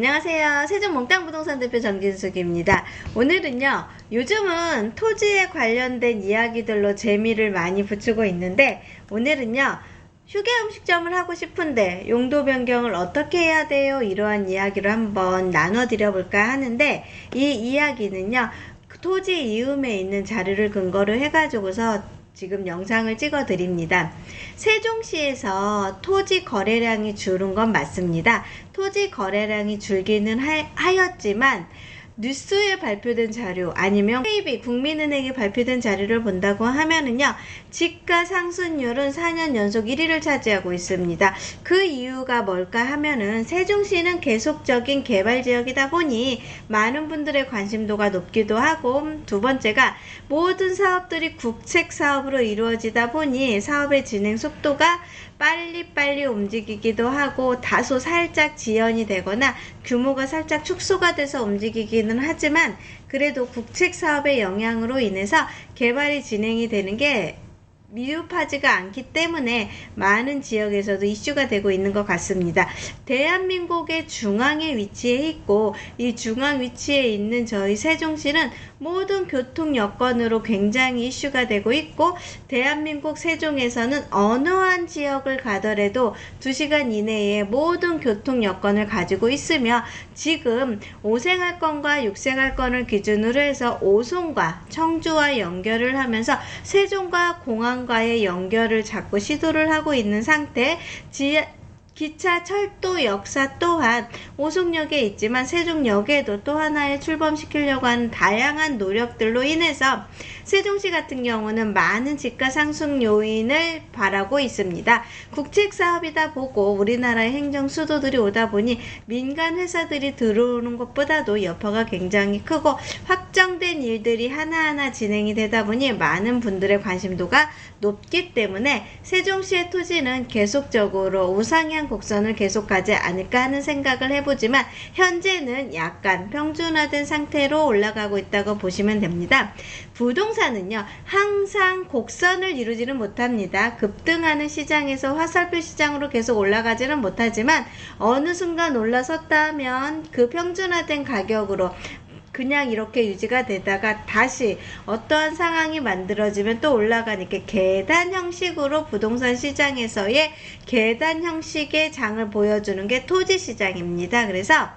안녕하세요. 세종 몽땅 부동산 대표 정진숙입니다. 오늘은요, 요즘은 토지에 관련된 이야기들로 재미를 많이 붙이고 있는데, 오늘은요, 휴게 음식점을 하고 싶은데 용도 변경을 어떻게 해야 돼요? 이러한 이야기를 한번 나눠 드려 볼까 하는데, 이 이야기는요, 그 토지 이음에 있는 자료를 근거로 해가지고서 지금 영상을 찍어 드립니다. 세종시에서 토지 거래량이 줄은 건 맞습니다. 토지 거래량이 줄기는 하, 하였지만 뉴스에 발표된 자료 아니면 KB 국민은행에 발표된 자료를 본다고 하면은요 지가 상승률은 4년 연속 1위를 차지하고 있습니다. 그 이유가 뭘까 하면은 세종시는 계속적인 개발 지역이다 보니 많은 분들의 관심도가 높기도 하고 두 번째가 모든 사업들이 국책 사업으로 이루어지다 보니 사업의 진행 속도가 빨리빨리 움직이기도 하고 다소 살짝 지연이 되거나 규모가 살짝 축소가 돼서 움직이기는 하지만 그래도 국책 사업의 영향으로 인해서 개발이 진행이 되는 게 미흡하지가 않기 때문에 많은 지역에서도 이슈가 되고 있는 것 같습니다. 대한민국의 중앙에 위치해 있고 이 중앙 위치에 있는 저희 세종시는 모든 교통 여건으로 굉장히 이슈가 되고 있고 대한민국 세종에서는 어느 한 지역을 가더라도 2시간 이내에 모든 교통 여건을 가지고 있으며 지금 5생활권과 6생활권을 기준으로 해서 오송과 청주와 연결을 하면서 세종과 공항과의 연결을 자꾸 시도를 하고 있는 상태 지, 기차, 철도 역사 또한 오송역에 있지만 세종역에도 또 하나의 출범시키려고 하는 다양한 노력들로 인해서 세종시 같은 경우는 많은 집가 상승 요인을 바라고 있습니다. 국책 사업이다 보고 우리나라의 행정 수도들이 오다 보니 민간 회사들이 들어오는 것보다도 여파가 굉장히 크고 확정된 일들이 하나하나 진행이 되다 보니 많은 분들의 관심도가 높기 때문에 세종시의 토지는 계속적으로 우상향 곡선을 계속 가지 않을까 하는 생각을 해보지만 현재는 약간 평준화된 상태로 올라가고 있다고 보시면 됩니다. 부동산은요 항상 곡선을 이루지는 못합니다. 급등하는 시장에서 화살표 시장으로 계속 올라가지는 못하지만 어느 순간 올라섰다 하면 그 평준화된 가격으로 그냥 이렇게 유지가 되다가 다시 어떠한 상황이 만들어지면 또 올라가니까 계단 형식으로 부동산 시장에서의 계단 형식의 장을 보여주는 게 토지 시장입니다. 그래서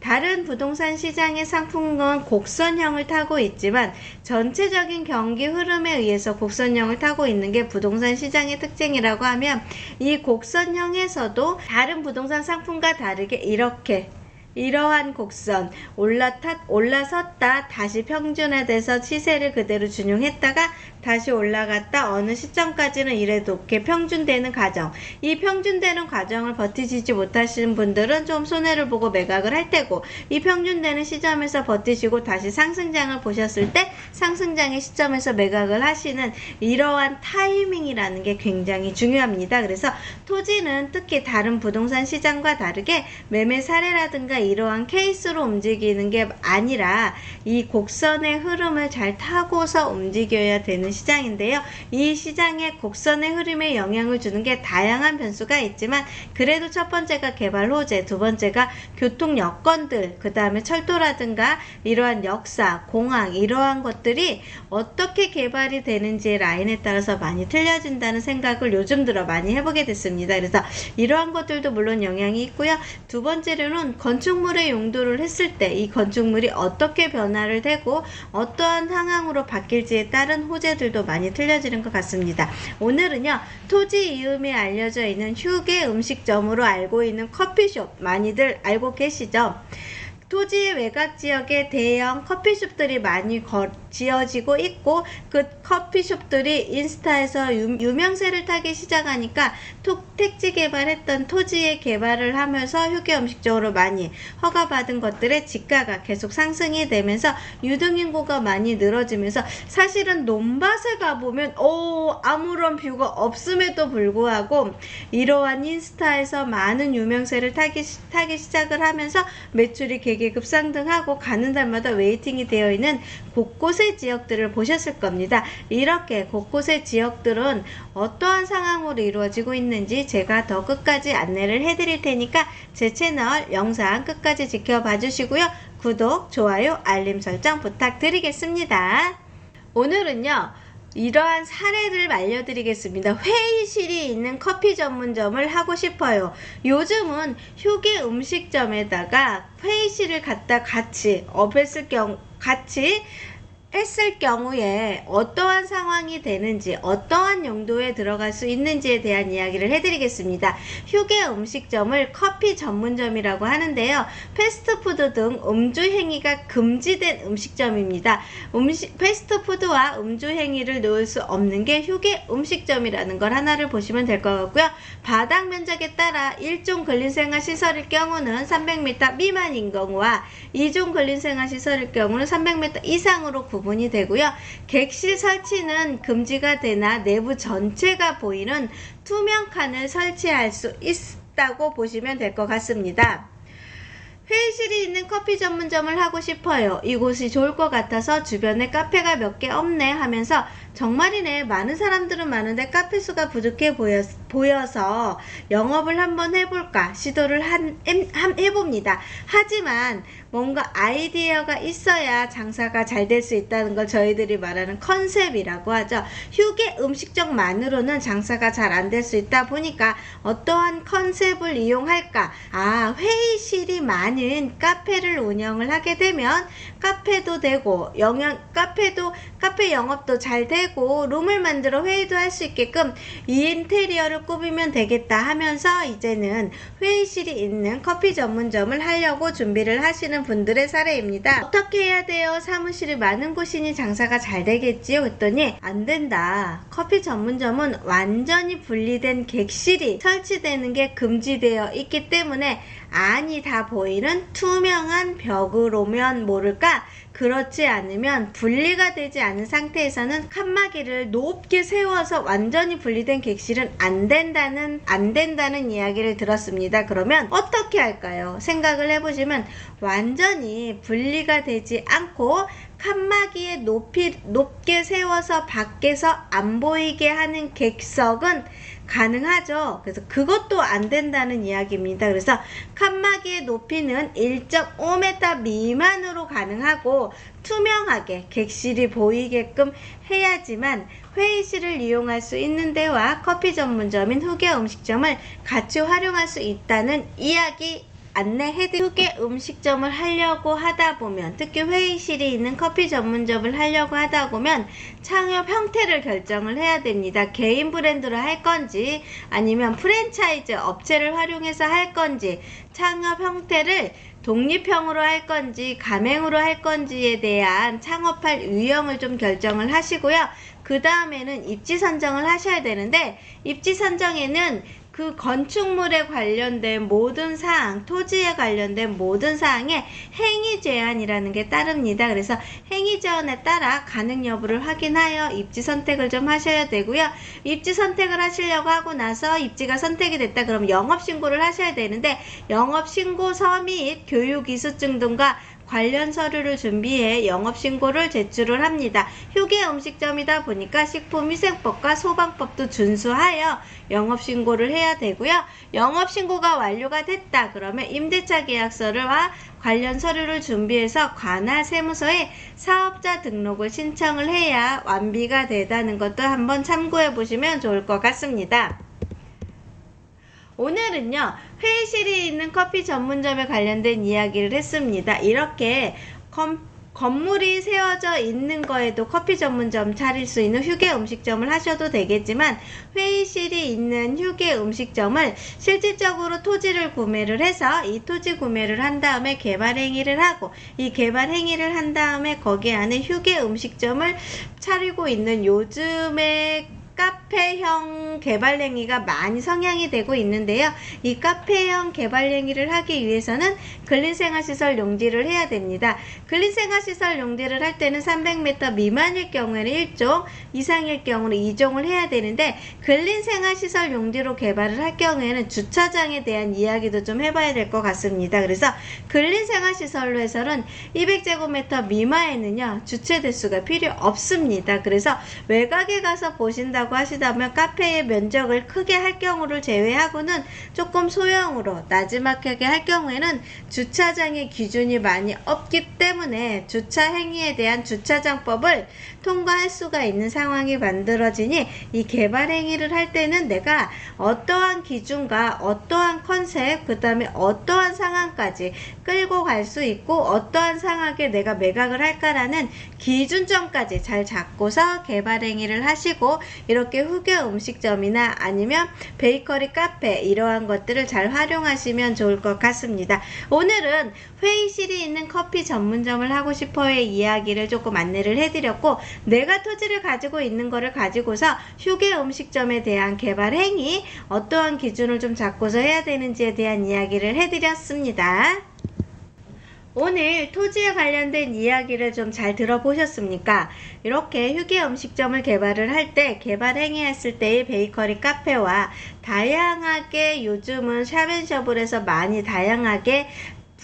다른 부동산 시장의 상품은 곡선형을 타고 있지만 전체적인 경기 흐름에 의해서 곡선형을 타고 있는 게 부동산 시장의 특징이라고 하면 이 곡선형에서도 다른 부동산 상품과 다르게 이렇게 이러한 곡선 올라탔 올라섰다 다시 평준화돼서 시세를 그대로 준용했다가 다시 올라갔다 어느 시점까지는 이래 높게 평준되는 과정 이 평준되는 과정을 버티시지 못하시는 분들은 좀 손해를 보고 매각을 할 테고 이 평준되는 시점에서 버티시고 다시 상승장을 보셨을 때 상승장의 시점에서 매각을 하시는 이러한 타이밍이라는 게 굉장히 중요합니다. 그래서 토지는 특히 다른 부동산 시장과 다르게 매매 사례라든가 이러한 케이스로 움직이는 게 아니라 이 곡선의 흐름을 잘 타고서 움직여야 되는 시장인데요. 이 시장의 곡선의 흐름에 영향을 주는 게 다양한 변수가 있지만 그래도 첫 번째가 개발 호재, 두 번째가 교통 여건들, 그 다음에 철도라든가 이러한 역사, 공항 이러한 것들이 어떻게 개발이 되는지의 라인에 따라서 많이 틀려진다는 생각을 요즘 들어 많이 해보게 됐습니다. 그래서 이러한 것들도 물론 영향이 있고요. 두 번째로는 건축 물의 용도를 했을 때 이 건축물이 어떻게 변화를 되고 어떠한 상황으로 바뀔지에 따른 호재들도 많이 틀려지는 것 같습니다. 오늘은요 토지 이음에 알려져 있는 휴게 음식점으로 알고 있는 커피숍 많이들 알고 계시죠? 토지의 외곽 지역에 대형 커피숍들이 많이 거, 지어지고 있고 그 커피숍들이 인스타에서 유, 유명세를 타기 시작하니까 토, 택지 개발했던 토지의 개발을 하면서 휴게 음식적으로 많이 허가받은 것들의 지가가 계속 상승이 되면서 유동인구가 많이 늘어지면서 사실은 논밭에 가보면 오 아무런 뷰가 없음에도 불구하고 이러한 인스타에서 많은 유명세를 타기, 타기 시작을 하면서 매출이 되게 급상등하고 가는 달마다 웨이팅이 되어 있는 곳곳의 지역들을 보셨을 겁니다. 이렇게 곳곳의 지역들은 어떠한 상황으로 이루어지고 있는지 제가 더 끝까지 안내를 해드릴 테니까 제 채널 영상 끝까지 지켜봐 주시고요. 구독, 좋아요, 알림 설정 부탁드리겠습니다. 오늘은요. 이러한 사례를 알려드리겠습니다. 회의실이 있는 커피 전문점을 하고 싶어요. 요즘은 휴게 음식점에다가 회의실을 갖다 같이 업했을 경우, 같이 했을 경우에 어떠한 상황이 되는지, 어떠한 용도에 들어갈 수 있는지에 대한 이야기를 해드리겠습니다. 휴게 음식점을 커피 전문점이라고 하는데요. 패스트푸드 등 음주 행위가 금지된 음식점입니다. 음식, 패스트푸드와 음주 행위를 놓을 수 없는 게 휴게 음식점이라는 걸 하나를 보시면 될 것 같고요. 바닥 면적에 따라 1종 근린생활 시설일 경우는 300m 미만인 경우와 2종 근린생활 시설일 경우는 300m 이상으로 구분 이 되고요. 객실 설치는 금지가 되나 내부 전체가 보이는 투명 칸을 설치할 수 있다고 보시면 될 것 같습니다. 회의실이 있는 커피 전문점을 하고 싶어요. 이곳이 좋을 것 같아서 주변에 카페가 몇 개 없네 하면서 정말이네 많은 사람들은 많은데 카페 수가 부족해 보여, 보여서 영업을 한번 해볼까 시도를 한, 엠- 한- 해봅니다. 하지만 뭔가 아이디어가 있어야 장사가 잘 될 수 있다는 걸 저희들이 말하는 컨셉이라고 하죠. 휴게 음식점만으로는 장사가 잘 안 될 수 있다 보니까 어떠한 컨셉을 이용할까? 아, 회의실이 많은 카페를 운영을 하게 되면 카페도 되고 영양 카페도 카페 영업도 잘 되고 룸을 만들어 회의도 할 수 있게끔 이 인테리어를 꾸미면 되겠다 하면서 이제는 회의실이 있는 커피 전문점을 하려고 준비를 하시는 분들의 사례입니다. 어떻게 해야 돼요? 사무실이 많은 곳이니 장사가 잘 되겠지요? 그랬더니 안 된다. 커피 전문점은 완전히 분리된 객실이 설치되는 게 금지되어 있기 때문에 안이 다 보이는 투명한 벽으로면 모를까 그렇지 않으면 분리가 되지 않은 상태에서는 칸막이를 높게 세워서 완전히 분리된 객실은 안 된다는 안 된다는 이야기를 들었습니다. 그러면 어떻게 할까요? 생각을 해보시면 완전히 분리가 되지 않고 칸막이에 높이 높게 세워서 밖에서 안 보이게 하는 객석은 가능하죠. 그래서 그것도 안 된다는 이야기입니다. 그래서 칸막이의 높이는 1.5m 미만으로 가능하고 투명하게 객실이 보이게끔 해야지만 회의실을 이용할 수 있는 데와 커피 전문점인 후계 음식점을 같이 활용할 수 있다는 이야기 안내해드 휴게 음식점을 하려고 하다 보면 특히 회의실이 있는 커피 전문점을 하려고 하다 보면 창업 형태를 결정을 해야 됩니다. 개인 브랜드로 할 건지 아니면 프랜차이즈 업체를 활용해서 할 건지 창업 형태를 독립형으로 할 건지 가맹으로 할 건지에 대한 창업할 유형을 좀 결정을 하시고요. 그 다음에는 입지 선정을 하셔야 되는데 입지 선정에는 그 건축물에 관련된 모든 사항, 토지에 관련된 모든 사항에 행위 제한이라는 게 따릅니다. 그래서 행위 제한에 따라 가능 여부를 확인하여 입지 선택을 좀 하셔야 되고요. 입지 선택을 하시려고 하고 나서 입지가 선택이 됐다 그러면 영업 신고를 하셔야 되는데 영업 신고서 및 교육 이수증 등과 관련 서류를 준비해 영업신고를 제출을 합니다. 휴게 음식점이다 보니까 식품위생법과 소방법도 준수하여 영업신고를 해야 되고요. 영업신고가 완료가 됐다. 그러면 임대차 계약서를와 관련 서류를 준비해서 관할 세무서에 사업자 등록을 신청을 해야 완비가 되다는 것도 한번 참고해 보시면 좋을 것 같습니다. 오늘은요, 회의실이 있는 커피 전문점에 관련된 이야기를 했습니다. 이렇게 컴, 건물이 세워져 있는 거에도 커피 전문점 차릴 수 있는 휴게 음식점을 하셔도 되겠지만 회의실이 있는 휴게 음식점을 실질적으로 토지를 구매를 해서 이 토지 구매를 한 다음에 개발 행위를 하고 이 개발 행위를 한 다음에 거기 안에 휴게 음식점을 차리고 있는 요즘의 카페 카페형 개발행위가 많이 성향이 되고 있는데요. 이 카페형 개발행위를 하기 위해서는 근린생활시설 용지를 해야 됩니다. 근린생활시설 용지를 할 때는 300m 미만일 경우에는 1종, 이상일 경우는 2종을 해야 되는데 근린생활시설 용지로 개발을 할 경우에는 주차장에 대한 이야기도 좀 해봐야 될 것 같습니다. 그래서 근린생활시설로 해서는 200제곱미터 미만에는요 주체 대수가 필요 없습니다. 그래서 외곽에 가서 보신다고 하시다면 카페의 면적을 크게 할 경우를 제외하고는 조금 소형으로 나지막하게 할 경우에는 주차장의 기준이 많이 없기 때문에 주차 행위에 대한 주차장법을 통과할 수가 있는 상황이 만들어지니 이 개발 행위를 할 때는 내가 어떠한 기준과 어떠한 컨셉 그 다음에 어떠한 상황까지 끌고 갈 수 있고 어떠한 상황에 내가 매각을 할까라는 기준점까지 잘 잡고서 개발 행위를 하시고 이 렇게 후계 음식점이나 아니면 베이커리 카페 이러한 것들을 잘 활용하시면 좋을 것 같습니다. 오늘은 회의실이 있는 커피 전문점을 하고 싶어의 이야기를 조금 안내를 해드렸고 내가 토지를 가지고 있는 거를 가지고서 휴게 음식점에 대한 개발 행위 어떠한 기준을 좀 잡고서 해야 되는지에 대한 이야기를 해드렸습니다. 오늘 토지에 관련된 이야기를 좀 잘 들어보셨습니까? 이렇게 휴게 음식점을 개발을 할 때 개발 행위했을 때의 베이커리 카페와 다양하게 요즘은 샵앤셔블에서 많이 다양하게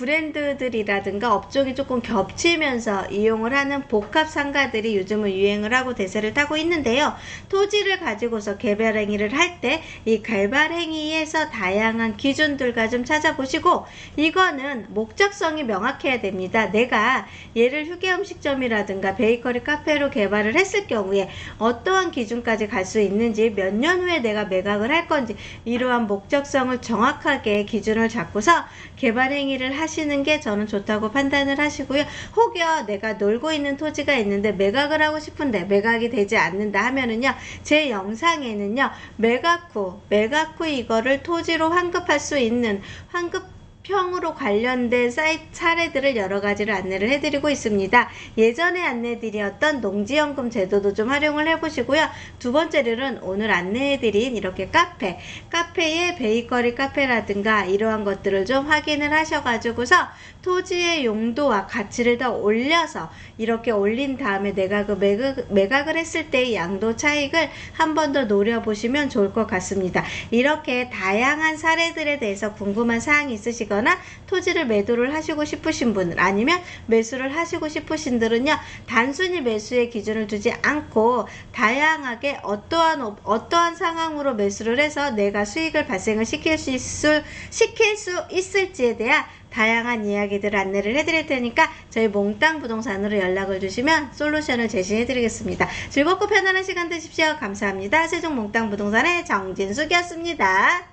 브랜드들이라든가 업종이 조금 겹치면서 이용을 하는 복합 상가들이 요즘은 유행을 하고 대세를 타고 있는데요. 토지를 가지고서 개발 행위를 할 때 이 개발 행위에서 다양한 기준들과 좀 찾아보시고 이거는 목적성이 명확해야 됩니다. 내가 얘를 휴게 음식점이라든가 베이커리 카페로 개발을 했을 경우에 어떠한 기준까지 갈 수 있는지 몇 년 후에 내가 매각을 할 건지 이러한 목적성을 정확하게 기준을 잡고서 개발 행위를 하시 는 게 저는 좋다고 판단을 하시고요. 혹여 내가 놀고 있는 토지가 있는데 매각을 하고 싶은데 매각이 되지 않는다 하면은요. 제 영상에는요. 매각 후 매각 후 이거를 토지로 환급할 수 있는 환급 평으로 관련된 사이트 사례들을 여러 가지를 안내를 해드리고 있습니다. 예전에 안내드렸던 농지연금 제도도 좀 활용을 해보시고요. 두 번째로는 오늘 안내해드린 이렇게 카페, 카페의 베이커리 카페라든가 이러한 것들을 좀 확인을 하셔가지고서 토지의 용도와 가치를 더 올려서 이렇게 올린 다음에 내가 그 매각, 매각을 했을 때의 양도 차익을 한 번 더 노려보시면 좋을 것 같습니다. 이렇게 다양한 사례들에 대해서 궁금한 사항이 있으시 거나 토지를 매도를 하시고 싶으신 분들 아니면 매수를 하시고 싶으신 분들은요 단순히 매수의 기준을 두지 않고 다양하게 어떠한 업- 어떠한 상황으로 매수를 해서 내가 수익을 발생을 시킬 수 있을 시킬 수 있을지에 대한 다양한 이야기들을 안내를 해드릴 테니까 저희 몽땅 부동산으로 연락을 주시면 솔루션을 제시해 드리겠습니다. 즐겁고 편안한 시간 되십시오. 감사합니다. 세종 몽땅 부동산의 정진숙이었습니다.